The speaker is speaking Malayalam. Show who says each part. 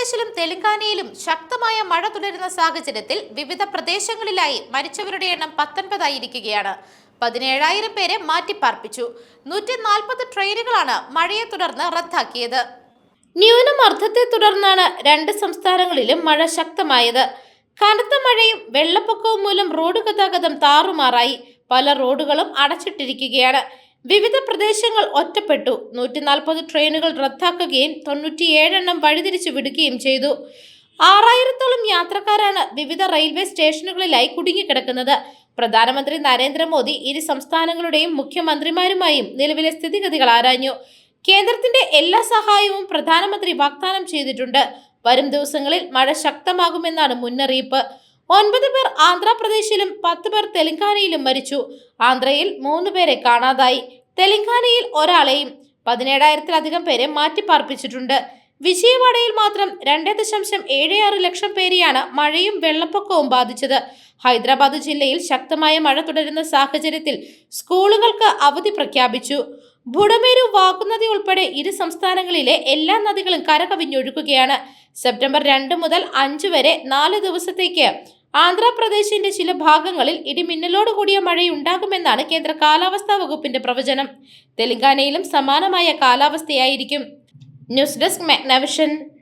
Speaker 1: ആന്ധ്രാപ്രദേശിലും തെലങ്കാനയിലും ശക്തമായ മഴ തുടരുന്ന സാഹചര്യത്തിൽ വിവിധ പ്രദേശങ്ങളിലായി മരിച്ചവരുടെ എണ്ണം പത്തൊൻപതായിരിക്കുകയാണ്. പതിനേഴായിരം പേരെ മാറ്റിപ്പാർപ്പിച്ചു. നൂറ്റി നാൽപ്പത് ട്രെയിനുകളാണ് മഴയെ തുടർന്ന് റദ്ദാക്കിയത്. ന്യൂനമർദ്ദത്തെ തുടർന്നാണ് രണ്ട് സംസ്ഥാനങ്ങളിലും മഴ ശക്തമായത്. കനത്ത മഴയും വെള്ളപ്പൊക്കവും മൂലം റോഡ് ഗതാഗതം താറുമാറായി. പല റോഡുകളും അടച്ചിട്ടിരിക്കുകയാണ്. വിവിധ പ്രദേശങ്ങൾ ഒറ്റപ്പെട്ടു. നൂറ്റി നാൽപ്പത് ട്രെയിനുകൾ റദ്ദാക്കുകയും തൊണ്ണൂറ്റിയേഴെണ്ണം വഴിതിരിച്ചു വിടുകയും ചെയ്തു. ആറായിരത്തോളം യാത്രക്കാരാണ് വിവിധ റെയിൽവേ സ്റ്റേഷനുകളിലായി കുടുങ്ങിക്കിടക്കുന്നത്. പ്രധാനമന്ത്രി നരേന്ദ്രമോദി ഇരു സംസ്ഥാനങ്ങളുടെയും മുഖ്യമന്ത്രിമാരുമായും നിലവിലെ സ്ഥിതിഗതികൾ ആരാഞ്ഞു. കേന്ദ്രത്തിന്റെ എല്ലാ സഹായവും പ്രധാനമന്ത്രി വാഗ്ദാനം ചെയ്തിട്ടുണ്ട്. വരും ദിവസങ്ങളിൽ മഴ ശക്തമാകുമെന്നാണ് മുന്നറിയിപ്പ്. ഒൻപത് പേർ ആന്ധ്രാപ്രദേശിലും പത്ത് പേർ തെലങ്കാനയിലും മരിച്ചു. ആന്ധ്രയിൽ മൂന്ന് പേരെ കാണാതായി. തെലങ്കാനയിൽ ഒരാളെയും പതിനേഴായിരത്തിലധികം പേരെ മാറ്റിപ്പാർപ്പിച്ചിട്ടുണ്ട്. വിജയവാഡയിൽ മാത്രം രണ്ട് ദശാംശം ഏഴ് ആറ് ലക്ഷം പേരെയാണ് മഴയും വെള്ളപ്പൊക്കവും ബാധിച്ചത്. ഹൈദരാബാദ് ജില്ലയിൽ ശക്തമായ മഴ തുടരുന്ന സാഹചര്യത്തിൽ സ്കൂളുകൾക്ക് അവധി പ്രഖ്യാപിച്ചു. ബുഡമേരു വാഗുനദി ഉൾപ്പെടെ ഇരു സംസ്ഥാനങ്ങളിലെ എല്ലാ നദികളും കരകവിഞ്ഞൊഴുകുകയാണ്. സെപ്റ്റംബർ രണ്ട് മുതൽ അഞ്ച് വരെ നാല് ദിവസത്തേക്ക് ആന്ധ്രാപ്രദേശിന്റെ ചില ഭാഗങ്ങളിൽ ഇടിമിന്നലോട് കൂടിയ മഴയുണ്ടാകുമെന്നാണ് കേന്ദ്ര കാലാവസ്ഥാ വകുപ്പിന്റെ പ്രവചനം. തെലങ്കാനയിലും സമാനമായ കാലാവസ്ഥയായിരിക്കും. News desk Magnavision.